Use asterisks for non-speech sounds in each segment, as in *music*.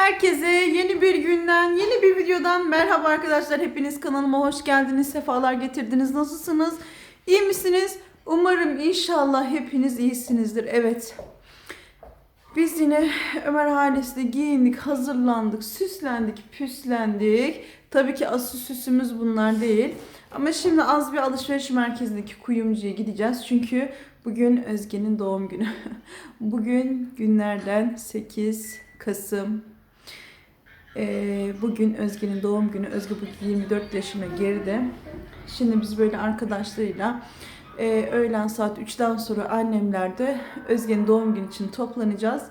Herkese yeni bir günden, yeni bir videodan merhaba arkadaşlar. Hepiniz kanalıma hoş geldiniz, sefalar getirdiniz. Nasılsınız? İyi misiniz? Umarım inşallah hepiniz iyisinizdir. Evet. Biz yine Ömer ailesiyle giyindik, hazırlandık, süslendik, püslendik. Tabii ki asıl süsümüz bunlar değil. Ama şimdi az bir alışveriş merkezindeki kuyumcuya gideceğiz. Çünkü bugün Özge'nin doğum günü. *laughs* bugün günlerden 8 Kasım ee, bugün Özge'nin doğum günü. Özge bugün 24 yaşına girdi. Şimdi biz böyle arkadaşlarıyla e, öğlen saat 3'ten sonra annemlerde Özge'nin doğum günü için toplanacağız.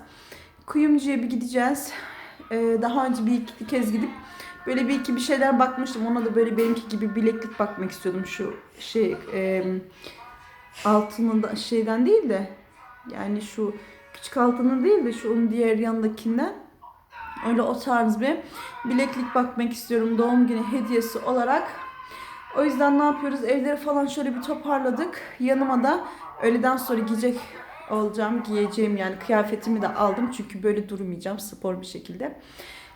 Kuyumcuya bir gideceğiz. Ee, daha önce bir iki kez gidip böyle bir iki bir şeyler bakmıştım. Ona da böyle benimki gibi bileklik bakmak istiyordum. Şu şey e, altının şeyden değil de yani şu küçük altının değil de şu onun diğer yanındakinden Öyle o tarz bir bileklik bakmak istiyorum doğum günü hediyesi olarak. O yüzden ne yapıyoruz? Evleri falan şöyle bir toparladık. Yanıma da öğleden sonra giyecek olacağım. Giyeceğim yani kıyafetimi de aldım. Çünkü böyle durmayacağım spor bir şekilde.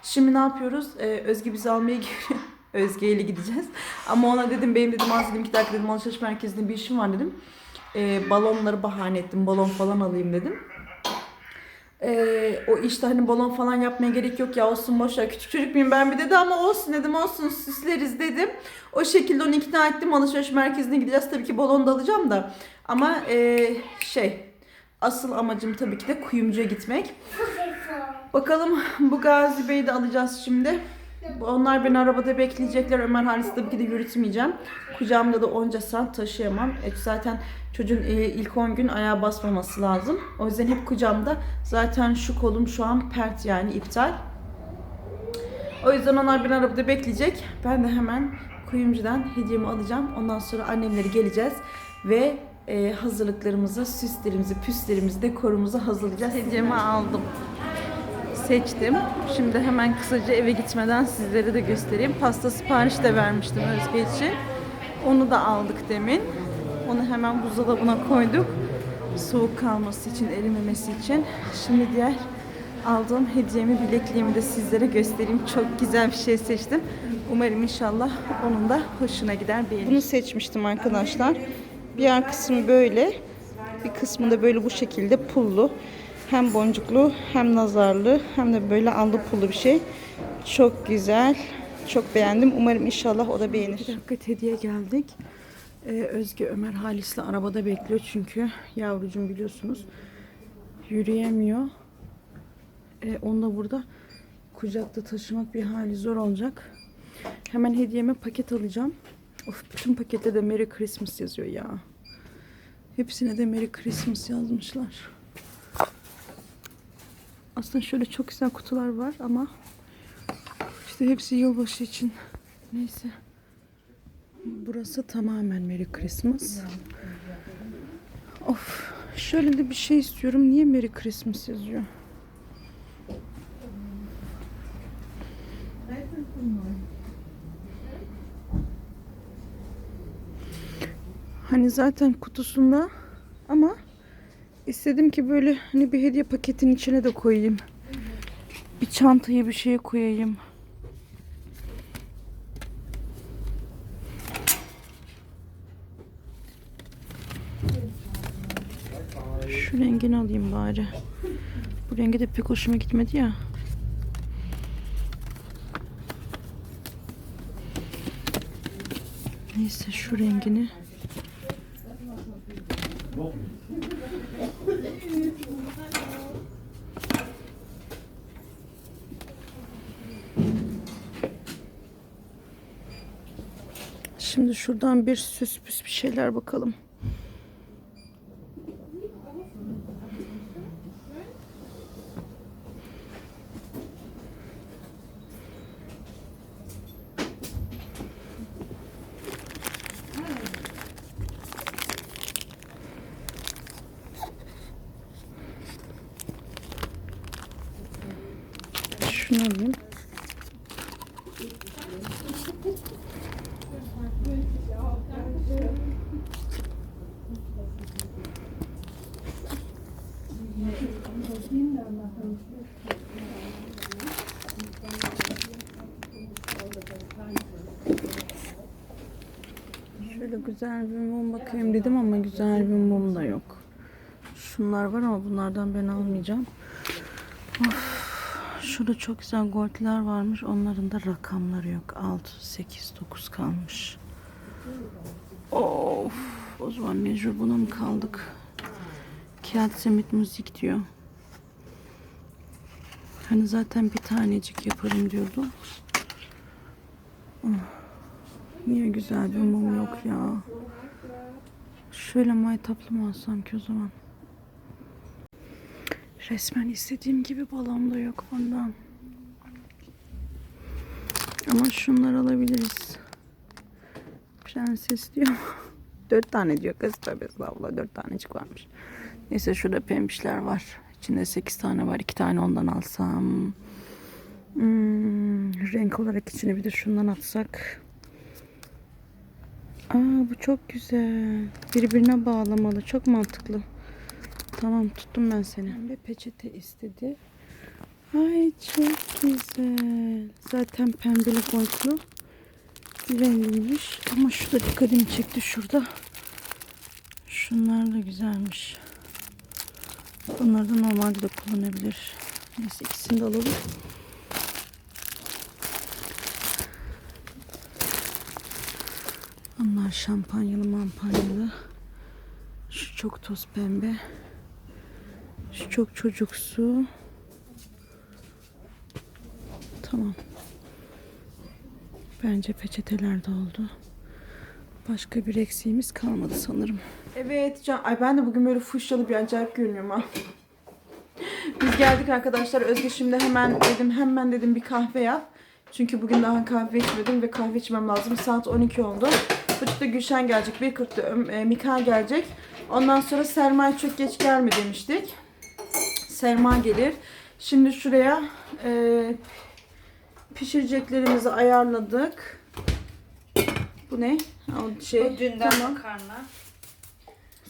Şimdi ne yapıyoruz? Ee, Özge bizi almaya geliyor. *laughs* Özge ile gideceğiz. Ama ona dedim benim dedim az dedim iki dakika dedim alışveriş merkezinde bir işim var dedim. Ee, balonları bahane ettim. Balon falan alayım dedim. Ee, o işte hani balon falan yapmaya gerek yok ya olsun boş ver küçük çocuk muyum ben bir dedi ama olsun dedim olsun süsleriz dedim. O şekilde onu ikna ettim alışveriş merkezine gideceğiz tabii ki balon da alacağım da ama ee, şey asıl amacım tabii ki de kuyumcuya gitmek. Bakalım bu Gazi Bey'i de alacağız şimdi. Onlar beni arabada bekleyecekler. Ömer Halis tabii ki de yürütmeyeceğim. Kucağımda da onca saat taşıyamam. E, zaten çocuğun e, ilk 10 gün ayağa basmaması lazım. O yüzden hep kucağımda. Zaten şu kolum şu an pert yani iptal. O yüzden onlar beni arabada bekleyecek. Ben de hemen kuyumcudan hediyemi alacağım. Ondan sonra annemleri geleceğiz ve e, hazırlıklarımızı, süslerimizi, püslerimizi, dekorumuzu hazırlayacağız. Hediyemi aldım seçtim. Şimdi hemen kısaca eve gitmeden sizlere de göstereyim. Pasta sipariş de vermiştim Özge için. Onu da aldık demin. Onu hemen buzdolabına koyduk. Soğuk kalması için, erimemesi için. Şimdi diğer aldığım hediyemi, bilekliğimi de sizlere göstereyim. Çok güzel bir şey seçtim. Umarım inşallah onun da hoşuna gider, beğenir. Bunu seçmiştim arkadaşlar. Bir kısmı böyle. Bir kısmı da böyle bu şekilde pullu. Hem boncuklu hem nazarlı hem de böyle allı pullu bir şey. Çok güzel. Çok beğendim. Umarım inşallah o da beğenir. Bir dakika hediye geldik. Ee, Özge Ömer Halis'le arabada bekliyor çünkü yavrucum biliyorsunuz yürüyemiyor. Ee, onu da burada kucakta taşımak bir hali zor olacak. Hemen hediyeme paket alacağım. Of bütün pakette de Merry Christmas yazıyor ya. Hepsine de Merry Christmas yazmışlar. Aslında şöyle çok güzel kutular var ama işte hepsi yılbaşı için. Neyse. Burası tamamen Merry Christmas. Of. Şöyle de bir şey istiyorum. Niye Merry Christmas yazıyor? Hani zaten kutusunda ama istedim ki böyle hani bir hediye paketin içine de koyayım. Bir çantayı bir şeye koyayım. Şu rengini alayım bari. Bu rengi de pek hoşuma gitmedi ya. Neyse şu rengini. Şimdi şuradan bir süs püs bir şeyler bakalım. Şunu alayım. Güzel bir mum bakayım dedim ama güzel bir mum da yok. Şunlar var ama bunlardan ben almayacağım. Of. Şurada çok güzel goldler varmış. Onların da rakamları yok. 6, 8, 9 kalmış. Of. O zaman mecbur buna mı kaldık? Kağıt müzik diyor. Hani zaten bir tanecik yaparım diyordum. Ah, Niye güzel bir mum yok ya? Şöyle maytaplı mı alsam ki o zaman? Resmen istediğim gibi balon da yok ondan. Ama şunlar alabiliriz. Prenses diyor. *laughs* Dört tane diyor kız tabi abla dört tanecik varmış. Neyse şurada pembişler var. İçinde sekiz tane var. iki tane ondan alsam. Hmm, renk olarak içine bir de şundan atsak. Aa bu çok güzel. Birbirine bağlamalı. Çok mantıklı. Tamam tuttum ben seni. Ve peçete istedi. Ay çok güzel. Zaten pembeli boyutlu. Rengiymiş. Ama şu da dikkatimi çekti şurada. Şunlar da güzelmiş. Bunları da normalde de kullanabilir. Neyse ikisini de alalım. Onlar şampanyalı mampanyalı. Şu çok toz pembe. Şu çok çocuksu. Tamam. Bence peçeteler de oldu. Başka bir eksiğimiz kalmadı sanırım. Evet Can. Ay ben de bugün böyle fuşyalı bir acayip görünüyorum ha. Biz geldik arkadaşlar. Özge şimdi hemen dedim hemen dedim bir kahve yap. Çünkü bugün daha kahve içmedim ve kahve içmem lazım. Saat 12 oldu. Buçukta Gülşen gelecek. 1.40'da Ö- e, Mika gelecek. Ondan sonra Sermay çok geç gelme demiştik. Serma gelir. Şimdi şuraya e, pişireceklerimizi ayarladık. Bu ne? O şey. O dünden tamam. makarna.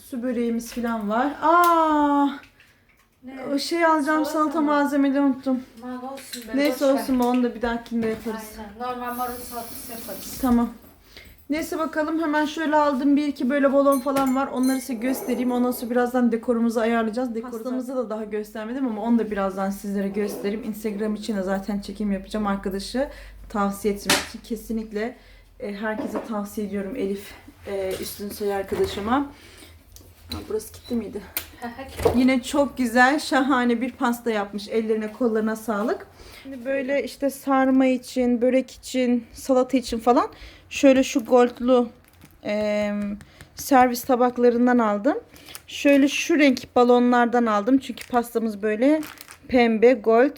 Su böreğimiz falan var. Aa, Ne? o şey alacağım Salata salata mı? malzemeleri unuttum. Man olsun be. Neyse boş ver. olsun onu da bir dahakinde yaparız. Aynen. Normal marul salatası yaparız. Tamam. Neyse bakalım hemen şöyle aldım bir iki böyle balon falan var. Onları size göstereyim. Ondan sonra birazdan dekorumuzu ayarlayacağız. Pastamızı da daha göstermedim ama onu da birazdan sizlere göstereyim. Instagram için de zaten çekim yapacağım arkadaşı. Tavsiye etmek için kesinlikle e, herkese tavsiye ediyorum Elif e, üstün soy arkadaşıma. Ha, burası kilitli miydi? *laughs* Yine çok güzel, şahane bir pasta yapmış. Ellerine, kollarına sağlık. Şimdi böyle işte sarma için, börek için, salata için falan şöyle şu goldlu e, servis tabaklarından aldım. Şöyle şu renk balonlardan aldım. Çünkü pastamız böyle pembe, gold,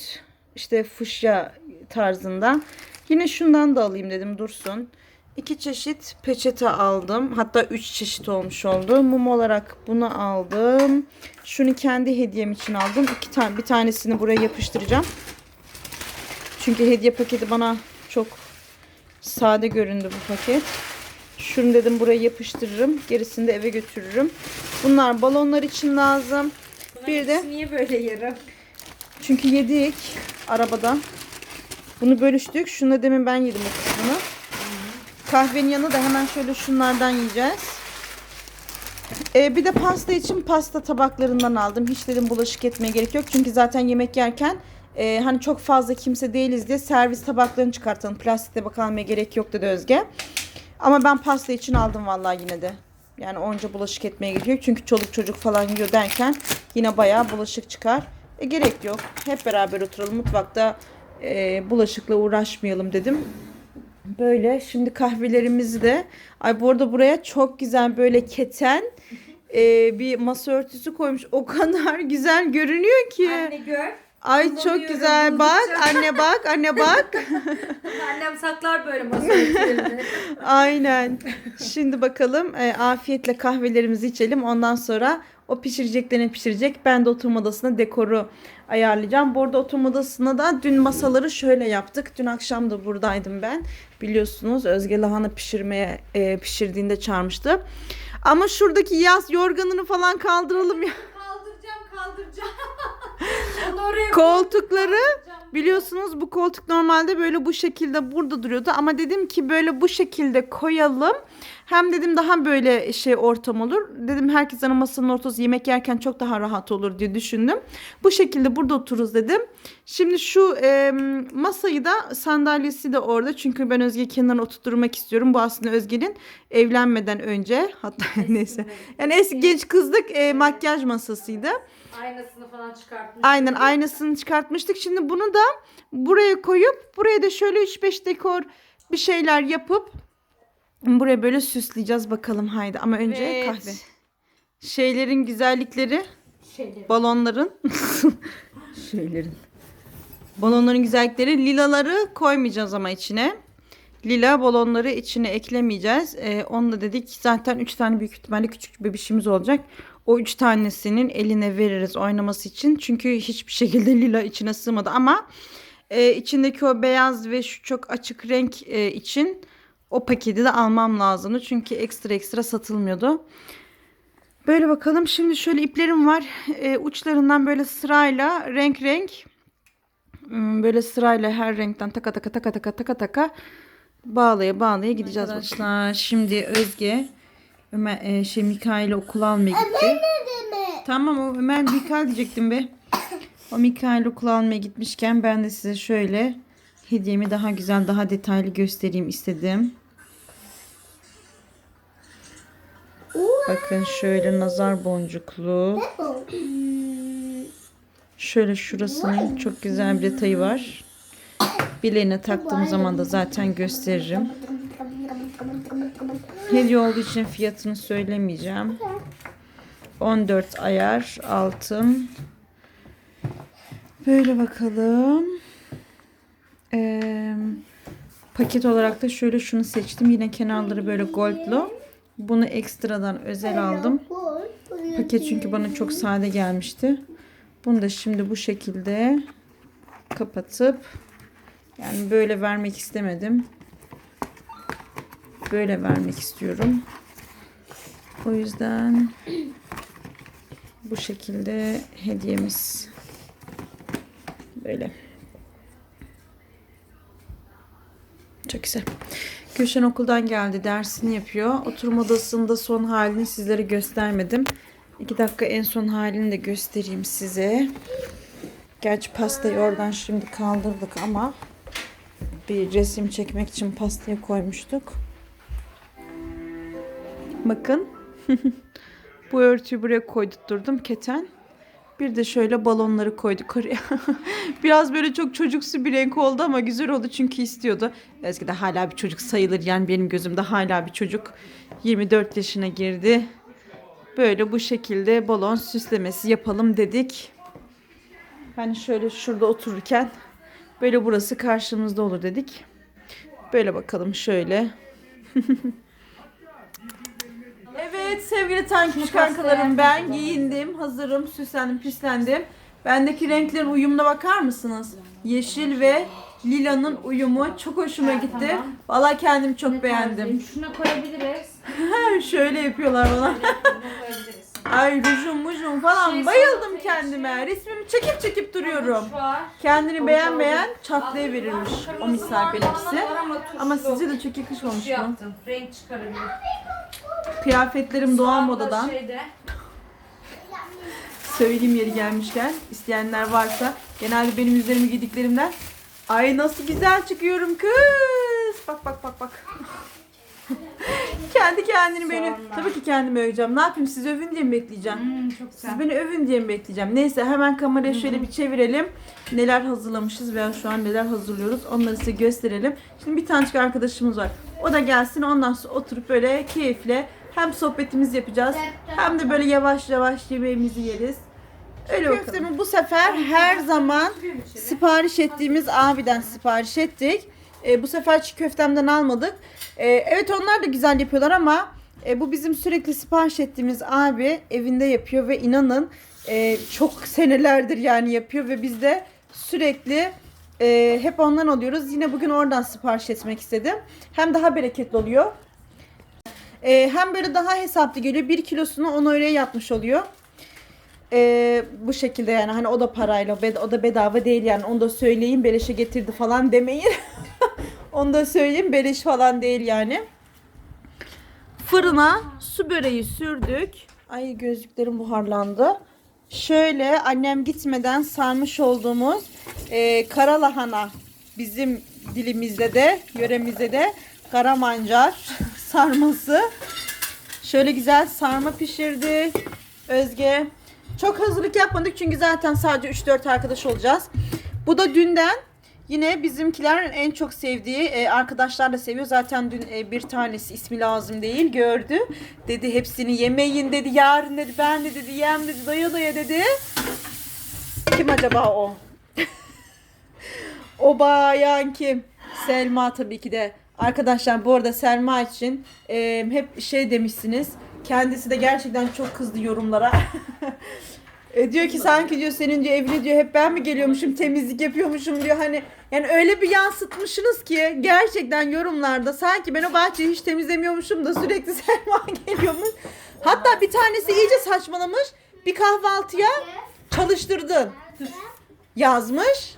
işte fuşya tarzında. Yine şundan da alayım dedim dursun. İki çeşit peçete aldım. Hatta üç çeşit olmuş oldu. Mum olarak bunu aldım. Şunu kendi hediyem için aldım. İki tane, bir tanesini buraya yapıştıracağım. Çünkü hediye paketi bana çok sade göründü bu paket. Şunu dedim buraya yapıştırırım. Gerisini de eve götürürüm. Bunlar balonlar için lazım. Bir de niye böyle yarım? çünkü yedik arabada. Bunu bölüştük. Şunu da demin ben yedim o kısmını. Kahvenin yanında da hemen şöyle şunlardan yiyeceğiz. Ee, bir de pasta için pasta tabaklarından aldım. Hiç dedim bulaşık etmeye gerek yok. Çünkü zaten yemek yerken e, hani çok fazla kimse değiliz diye servis tabaklarını çıkartalım. Plastikte bakalım gerek yok dedi Özge. Ama ben pasta için aldım vallahi yine de. Yani onca bulaşık etmeye yok. Çünkü çoluk çocuk falan yiyor derken yine bayağı bulaşık çıkar. E, gerek yok. Hep beraber oturalım mutfakta e, bulaşıkla uğraşmayalım dedim. Böyle şimdi kahvelerimizi de ay bu arada buraya çok güzel böyle keten e, bir masa örtüsü koymuş. O kadar *laughs* güzel görünüyor ki. Anne gör. Ay çok güzel. Bak anne bak anne bak. *laughs* Annem saklar böyle masa örtülerini. *laughs* Aynen. Şimdi bakalım e, afiyetle kahvelerimizi içelim. Ondan sonra o pişireceklerini pişirecek. Ben de oturma odasına dekoru ayarlayacağım. Bu arada oturma odasına da dün masaları şöyle yaptık. Dün akşam da buradaydım ben. Biliyorsunuz Özge lahana pişirmeye e, pişirdiğinde çağırmıştı. Ama şuradaki yaz yorganını falan kaldıralım ya. *laughs* kaldıracağım kaldıracağım. Onu oraya Koltukları biliyorsunuz bu koltuk normalde böyle bu şekilde burada duruyordu ama dedim ki böyle bu şekilde koyalım. Hem dedim daha böyle şey ortam olur. Dedim herkes ana masanın ortası yemek yerken çok daha rahat olur diye düşündüm. Bu şekilde burada otururuz dedim. Şimdi şu e, masayı da sandalyesi de orada. Çünkü ben Özge kenara oturtturmak istiyorum. Bu aslında Özge'nin evlenmeden önce hatta *laughs* neyse. Yani eski genç kızlık e, makyaj masasıydı. Aynasını falan çıkartmış. Aynen aynasını çıkartmıştık. Şimdi bunu da buraya koyup buraya da şöyle 3-5 dekor bir şeyler yapıp buraya böyle süsleyeceğiz bakalım haydi. Ama önce Evet. kahve. Şeylerin güzellikleri, Şeyleri. balonların *laughs* şeylerin. Balonların güzellikleri lilaları koymayacağız ama içine. Lila balonları içine eklemeyeceğiz. Ee, onu da dedik zaten 3 tane büyük ihtimalle küçük bebişimiz olacak. O 3 tanesinin eline veririz oynaması için. Çünkü hiçbir şekilde *laughs* lila içine sığmadı ama e, içindeki o beyaz ve şu çok açık renk e, için o paketi de almam lazımdı. Çünkü ekstra ekstra satılmıyordu. Böyle bakalım. Şimdi şöyle iplerim var. E, uçlarından böyle sırayla renk renk hmm, böyle sırayla her renkten taka taka taka taka taka taka bağlaya bağlaya gideceğiz. Arkadaşlar şimdi Özge Ömer e, şey Mikail'i okula almaya gitti. Tamam o Ömer Mikail diyecektim be. O Mikail okula almaya gitmişken ben de size şöyle hediyemi daha güzel daha detaylı göstereyim istedim. Bakın şöyle nazar boncuklu. Şöyle şurasının çok güzel bir detayı var. Bileğine taktığım zaman da zaten gösteririm. Hediye olduğu için fiyatını söylemeyeceğim. 14 ayar altın. Böyle bakalım. Ee, paket olarak da şöyle şunu seçtim. Yine kenarları böyle goldlu. Bunu ekstradan özel aldım. Paket çünkü bana çok sade gelmişti. Bunu da şimdi bu şekilde kapatıp yani böyle vermek istemedim. Böyle vermek istiyorum. O yüzden bu şekilde hediyemiz böyle. Çok güzel. Gülşen okuldan geldi. Dersini yapıyor. Oturma odasında son halini sizlere göstermedim. İki dakika en son halini de göstereyim size. Gerçi pastayı oradan şimdi kaldırdık ama bir resim çekmek için pastayı koymuştuk. Bakın. *laughs* Bu örtüyü buraya koydurttum keten. Bir de şöyle balonları koyduk oraya. *laughs* Biraz böyle çok çocuksu bir renk oldu ama güzel oldu çünkü istiyordu. Ezgi de hala bir çocuk sayılır yani benim gözümde hala bir çocuk. 24 yaşına girdi. Böyle bu şekilde balon süslemesi yapalım dedik. Hani şöyle şurada otururken böyle burası karşımızda olur dedik. Böyle bakalım şöyle. *laughs* Evet sevgili tankiş kankalarım ben giyindim, hazırım, süslendim, püslendim. Bendeki renklerin uyumuna bakar mısınız? Yeşil ve lilanın uyumu çok hoşuma Ha, gitti. tamam. Vallahi kendim çok beğendim. Şuna koyabiliriz. *laughs* Şöyle yapıyorlar bana. Bunu koyabiliriz. Ay rujum mujum falan Şey, bayıldım sana- kendime. Resmimi çekip çekip duruyorum. Şu var. Kendini beğenmeyen çatlayıverirmiş o misal benimkisi. Ama sizce de çok yakışmamış mı? yaptım. Renk çıkarabilir. Kıyafetlerim doğal Sağda modadan. Şeyde, *laughs* Söyleyeyim yeri gelmişken isteyenler varsa genelde benim üzerime giydiklerimden ay nasıl güzel çıkıyorum kız. Bak bak bak bak. *laughs* Kendi kendini beni Sonra. tabii ki kendimi öveceğim. Ne yapayım siz övün diye mi bekleyeceğim? Hmm, çok güzel. Siz beni övün diye mi bekleyeceğim? Neyse hemen kamerayı şöyle bir çevirelim. Neler hazırlamışız veya şu an neler hazırlıyoruz onları size gösterelim. Şimdi bir tanecik arkadaşımız var. O da gelsin ondan sonra oturup böyle keyifle hem sohbetimizi yapacağız hem de böyle yavaş yavaş yemeğimizi yeriz. Öyle Köftemi bu sefer her zaman sipariş ettiğimiz abiden sipariş ettik. E, bu sefer çiğ köftemden almadık. E, evet onlar da güzel yapıyorlar ama e, bu bizim sürekli sipariş ettiğimiz abi evinde yapıyor ve inanın e, çok senelerdir yani yapıyor ve biz de sürekli e, hep ondan alıyoruz. Yine bugün oradan sipariş etmek istedim. Hem daha bereketli oluyor. E, hem böyle daha hesaplı geliyor. Bir kilosunu 10 euroya yapmış oluyor. Ee, bu şekilde yani hani o da parayla o da bedava değil yani onu da söyleyeyim beleşe getirdi falan demeyin. *laughs* onu da söyleyeyim beleş falan değil yani. Fırına su böreği sürdük. Ay gözlüklerim buharlandı. Şöyle annem gitmeden sarmış olduğumuz e, kara lahana bizim dilimizde de yöremizde de kara mancar *laughs* sarması. Şöyle güzel sarma pişirdi Özge. Çok hazırlık yapmadık çünkü zaten sadece 3-4 arkadaş olacağız. Bu da dünden yine bizimkiler en çok sevdiği e, arkadaşlar da seviyor. Zaten dün e, bir tanesi ismi lazım değil gördü. Dedi hepsini yemeyin dedi. Yarın dedi ben de dedi yem dedi doya doya dedi. Kim acaba o? *laughs* o bayan kim? Selma tabii ki de. Arkadaşlar bu arada Selma için e, hep şey demişsiniz. Kendisi de gerçekten çok kızdı yorumlara. *laughs* E, diyor ki sanki diyor senin diyor evine diyor hep ben mi geliyormuşum temizlik yapıyormuşum diyor hani yani öyle bir yansıtmışsınız ki gerçekten yorumlarda sanki ben o bahçeyi hiç temizlemiyormuşum da sürekli *laughs* Selma geliyormuş. Hatta bir tanesi iyice saçmalamış bir kahvaltıya çalıştırdın yazmış.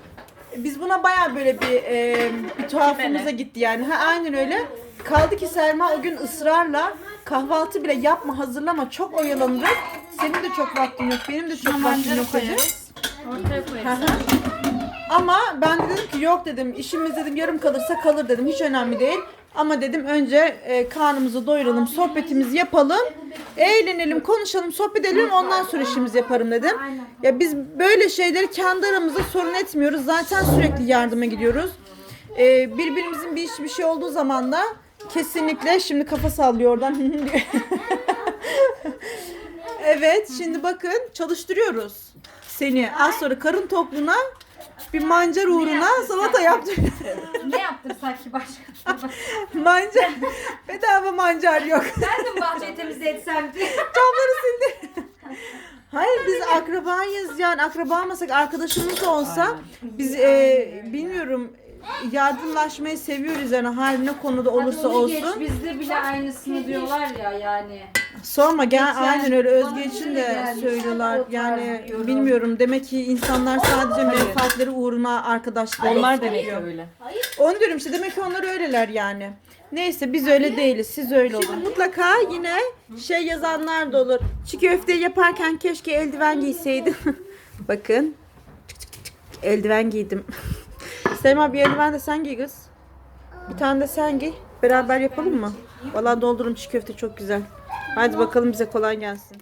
Biz buna baya böyle bir, e, bir tuhafımıza gitti yani. Ha, aynen öyle. Kaldı ki Selma o gün ısrarla kahvaltı bile yapma hazırlama çok oyalanırız. Senin de çok vaktin yok benim de çok vaktim yok dedi. Ortaya koyarız. hı. Ama ben de dedim ki yok dedim işimiz dedim yarım kalırsa kalır dedim hiç önemli değil. Ama dedim önce e, karnımızı doyuralım, sohbetimizi yapalım, eğlenelim, konuşalım, sohbet edelim ondan sonra işimizi yaparım dedim. Ya biz böyle şeyleri kendi aramızda sorun etmiyoruz. Zaten sürekli yardıma gidiyoruz. E, birbirimizin bir iş bir şey olduğu zaman da kesinlikle şimdi kafa sallıyor oradan. *laughs* *laughs* Evet, şimdi bakın çalıştırıyoruz seni. Az sonra karın tokluğuna bir mancar uğruna salata yaptım. ne yaptırsak ki başka? *laughs* mancar, *laughs* bedava mancar yok. ben de mi bahçeyi temizle etsem ki? *laughs* Camları sildi. Hayır biz akrabayız yani akraba olmasak arkadaşımız da olsa biz e, bilmiyorum yardımlaşmayı seviyoruz yani her ne konuda olursa Hadi onu geç, olsun. bizde bile aynısını diyorlar ya yani. Sorma gel Geçen aynen öyle bana Özge için öyle de söylüyorlar. Yani yorum. bilmiyorum demek ki insanlar sadece menfaatleri uğruna arkadaşlık Onlar demek ki öyle. Onu diyorum işte demek ki onlar öyleler yani. Neyse biz öyle değiliz. Siz öyle olun. Mutlaka yine şey yazanlar da olur. Çiğ köfte yaparken keşke eldiven giyseydim. *laughs* Bakın. Çık çık çık çık. Eldiven giydim. *laughs* Selma bir eldiven de sen giy kız. Bir tane de sen giy. Beraber yapalım mı? Vallahi doldurun çiğ köfte çok güzel. Hadi bakalım bize kolay gelsin.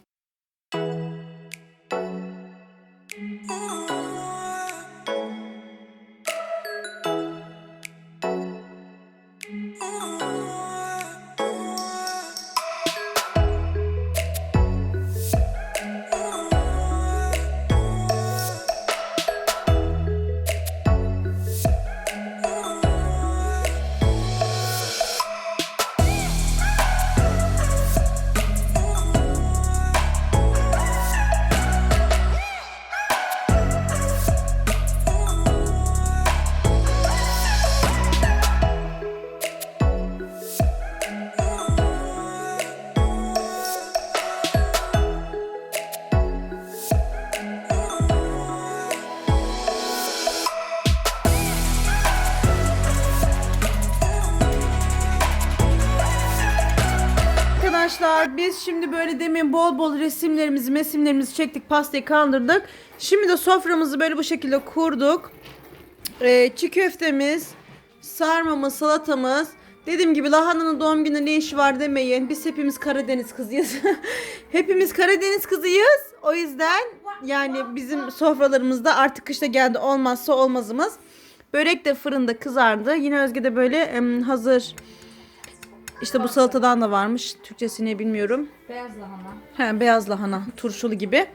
Arkadaşlar biz şimdi böyle demin bol bol resimlerimizi, mesimlerimizi çektik, pastayı kaldırdık. Şimdi de soframızı böyle bu şekilde kurduk. Ee, çiğ köftemiz, sarmamız, salatamız. Dediğim gibi lahananın doğum günü ne işi var demeyin. Biz hepimiz Karadeniz kızıyız. *laughs* hepimiz Karadeniz kızıyız. O yüzden yani bizim sofralarımızda artık kışta geldi olmazsa olmazımız. Börek de fırında kızardı. Yine Özge de böyle hazır işte bu salatadan da varmış. Türkçesini bilmiyorum. Beyaz lahana. He, beyaz lahana, turşulu gibi.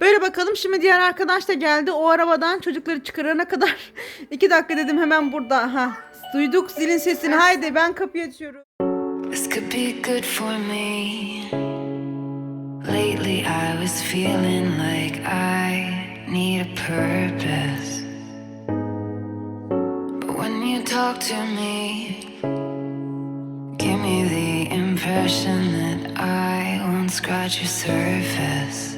Böyle bakalım şimdi diğer arkadaş da geldi. O arabadan çocukları çıkarana kadar *laughs* iki dakika dedim hemen burada. Ha, duyduk zilin sesini. Haydi ben kapıyı açıyorum. This could be good for me. Lately, I was feeling like I need a purpose. But when you talk to me, impression that I won't scratch your surface.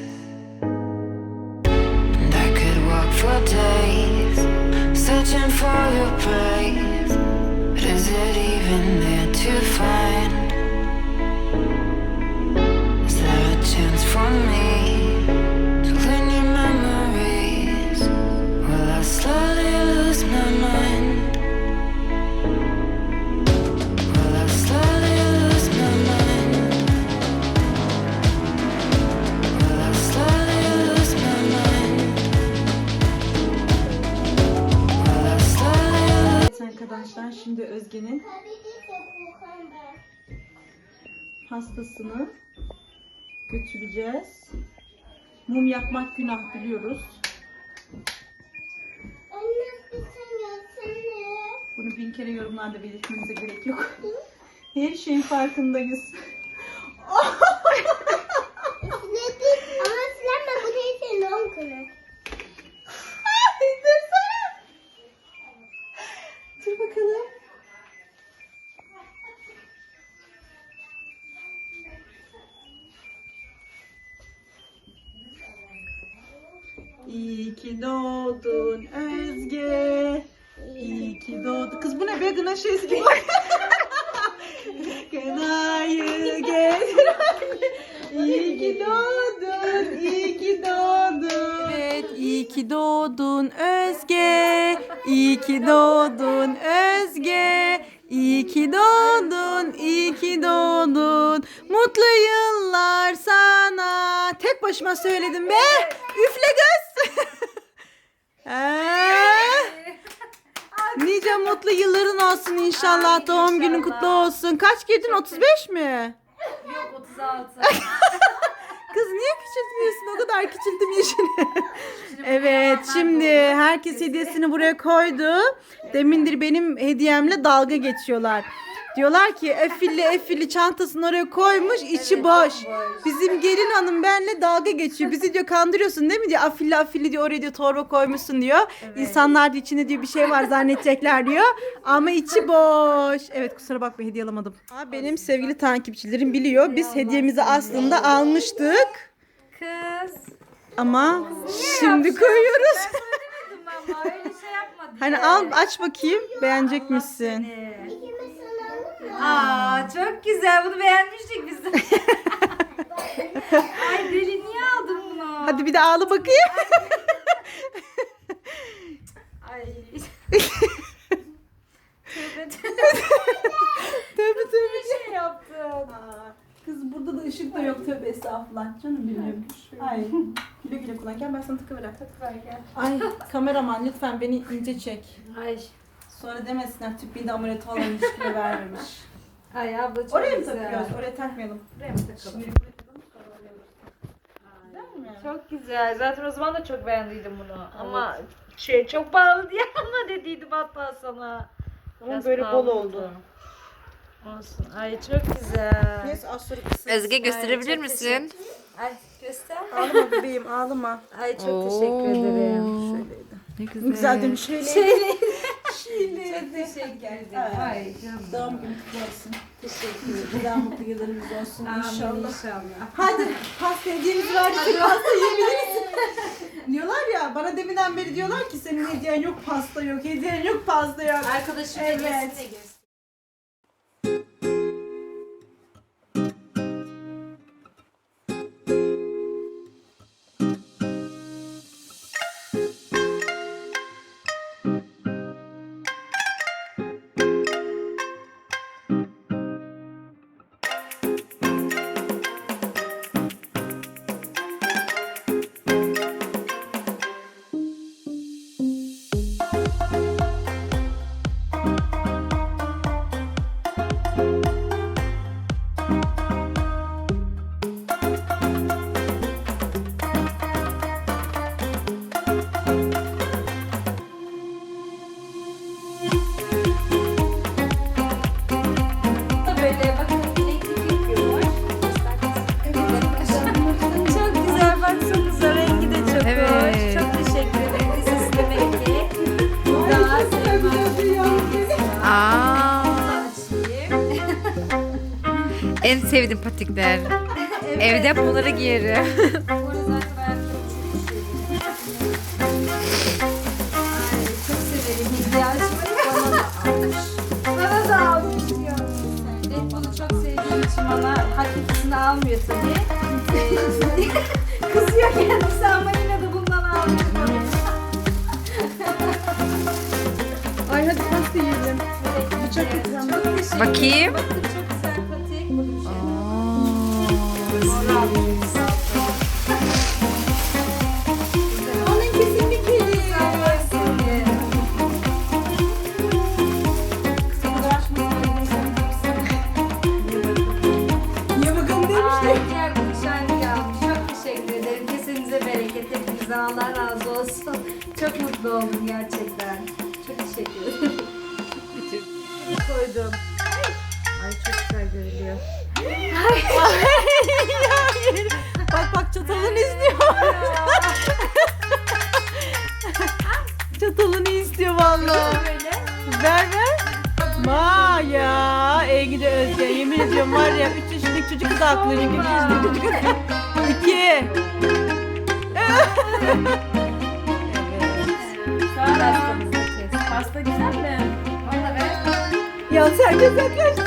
And I could walk for days, searching for your praise. But is it even there to find? Is there a chance for me? Şimdi Özge'nin hastasını götüreceğiz. Mum yakmak günah biliyoruz. Bunu bin kere yorumlarda belirtmemize gerek yok. Her şeyin farkındayız. Gına şeysi gibi. Gınayı getir. İyi ki doğdun, iyi ki doğdun. Evet, iyi ki doğdun Özge. İyi ki doğdun Özge. İyi ki doğdun, iyi ki doğdun. Mutlu yıllar sana. Tek başıma söyledim be. Üfle göz. *laughs* Ee? Nice mutlu yılların olsun inşallah. Amin, Doğum günün kutlu olsun. Kaç girdin? 35 mi? Yok 36. *laughs* Kız niye küçültmüyorsun? O kadar küçüldüm yaşını. evet şimdi herkes hediyesini buraya koydu. Demindir benim hediyemle dalga geçiyorlar. Diyorlar ki efilli efilli çantasını oraya koymuş içi boş. Bizim gelin hanım benle dalga geçiyor. Bizi diyor kandırıyorsun değil mi diyor. Afilli afilli diyor oraya diyor torba koymuşsun diyor. İnsanlar da içinde diyor bir şey var zannedecekler diyor. Ama içi boş. Evet kusura bakma hediye alamadım. Aa, Benim sevgili takipçilerim biliyor. Biz hediyemizi aslında almıştık. Kız. Ama şimdi koyuyoruz. Dedim ama öyle şey yapma diye. Hani al aç bakayım. Beğenecek misin? Seni. İkimiz sana alır mı? Aa çok güzel. Bunu beğenmiştik biz de. *laughs* Ay deli niye aldın bunu? Hadi bir de ağla bakayım. Ay. Tövbe Tövbe tövbe. bir şey yaptın. Aa, Kız burada da ışık da yok tövbe estağfurullah. Canım benim. Ay güle güle kullanırken ben sana takıverem. Ver gel. Ay kameraman lütfen beni ince çek. Ay. Sonra demesinler tüp de ameliyatı falan hiç kilo vermemiş. Ay abla çok Oraya mı güzel. takıyoruz? Oraya takmayalım. Buraya mı takalım? Şimdi buraya takalım. Güzel mi? Çok güzel. Zaten o zaman da çok beğendiydim bunu. Ama şey çok pahalı diye *laughs* ama dediydim hatta sana. Ama Biraz böyle bol pahalı oldu. Olsun. Ay çok güzel. Neyse az sonra. Özge gösterebilir çok misin? Ay göster. Ağlama bebeğim ağlama. Ay çok teşekkür ederim. Şöyleydi. Ne Güzel demiş. Şöyle. Şöyle. Çok teşekkür ederim. Ay. Ay canım. Doğum günü kutlu olsun. Teşekkür ederim. Daha mutlu yıllarımız olsun inşallah. inşallah. Hadi pasta hediyemizi verdik. Pasta yiyebiliriz. *laughs* diyorlar ya bana deminden beri diyorlar ki senin hediyen yok pasta yok. Hediyen yok pasta yok. Arkadaşım Evet. hediyesini Evde bunları giyerim. Çok severim. Ay, çok severim. almış. Bana da almış ya. Deadpool'u çok sevdiğim için bana hakikisini almıyor tabii. Ee, Kızıyor kendisi ama yine de bundan almış. Ay hadi pasta yiyelim. Bıçak teşekkür Bakayım. Mutlu oldum gerçekten. Çok teşekkür ederim. Koydum. Ay çok güzel görünüyor. Bak bak çatalını istiyor. çatalını istiyor vallahi. Ver ver. Ma ya Ege Özge yemin ediyorum var ya 3 yaşındaki çocuk kız çünkü 3 yaşındaki çocuk kız. 2 *laughs* Pasta güzel mi? Valla ben Ya herkes yaklaştı.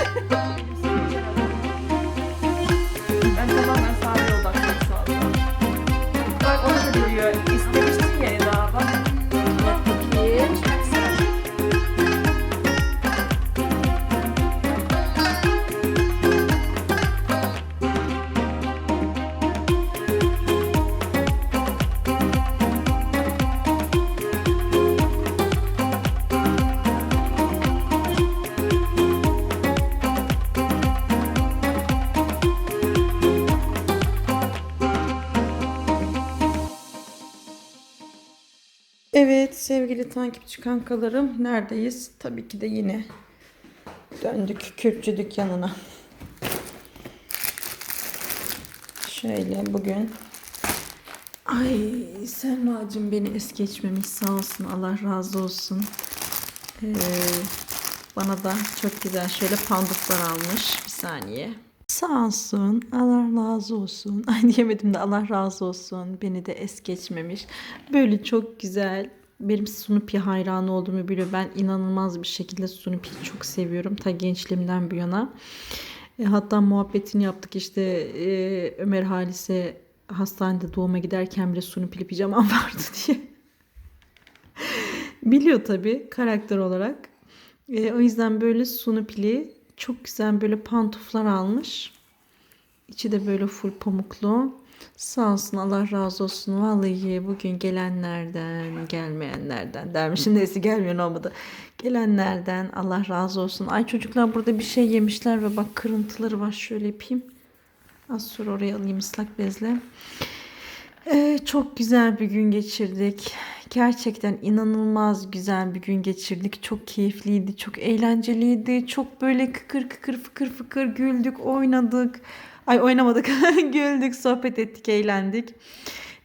Evet sevgili takipçi kankalarım neredeyiz? Tabii ki de yine döndük Kürtçü dükkanına. Şöyle bugün Ay Selma'cığım beni es geçmemiş sağ olsun Allah razı olsun. Ee, bana da çok güzel şöyle panduflar almış. Bir saniye. Sağ olsun. Allah razı olsun. *laughs* Ay diyemedim de Allah razı olsun. Beni de es geçmemiş. Böyle çok güzel. Benim Snoopy hayranı olduğumu biliyor. Ben inanılmaz bir şekilde Snoopy'yi çok seviyorum. Ta gençliğimden bu yana. E, hatta muhabbetini yaptık işte e, Ömer Halis'e hastanede doğuma giderken bile Snoopy'li pijamam *laughs* vardı diye. Biliyor tabii karakter olarak. E, o yüzden böyle Snoopy'li çok güzel böyle pantuflar almış. İçi de böyle full pamuklu. Sağ olsun Allah razı olsun. Vallahi bugün gelenlerden, gelmeyenlerden dermişim. *laughs* Neyse gelmeyen olmadı. Gelenlerden Allah razı olsun. Ay çocuklar burada bir şey yemişler ve bak kırıntıları var. Şöyle yapayım. Az sonra oraya alayım ıslak bezle. Ee, çok güzel bir gün geçirdik. Gerçekten inanılmaz güzel bir gün geçirdik. Çok keyifliydi, çok eğlenceliydi. Çok böyle kıkır kıkır fıkır fıkır güldük, oynadık. Ay oynamadık, *laughs* güldük, sohbet ettik, eğlendik.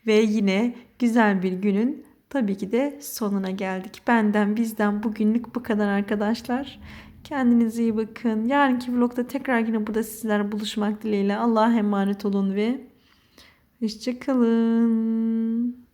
Ve yine güzel bir günün tabii ki de sonuna geldik. Benden bizden bugünlük bu kadar arkadaşlar. Kendinize iyi bakın. Yarınki vlogda tekrar yine burada sizlerle buluşmak dileğiyle. Allah'a emanet olun ve Hoşçakalın.